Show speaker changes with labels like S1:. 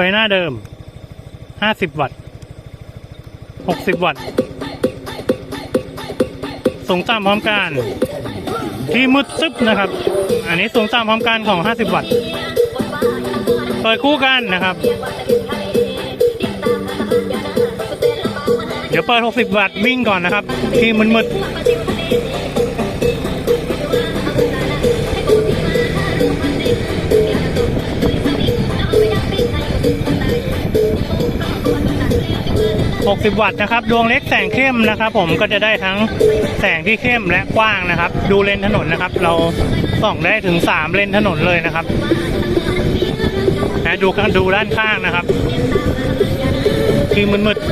S1: ไฟหน้าเดิม 50 วัตต์ 60 วัตต์ สูงต่ำพร้อมกัน ที่มืดซึบนะครับ อันนี้สูงต่ำพร้อมกันของ 50 วัตต์ เปิดคู่กันนะครับ เดี๋ยวเปิด 60 วัตต์วิ่งก่อนนะครับ ที่มืดๆ 60 วัตต์นะครับ ดวงเล็กแสงเข้มนะครับ ผมก็จะได้ทั้งแสงที่เข้มและกว้างนะครับ ดูเลนถนนนะครับ เราส่องได้ถึง 3 เลนถนนเลยนะครับนะดูดูด้านข้างนะครับ คือมืดๆ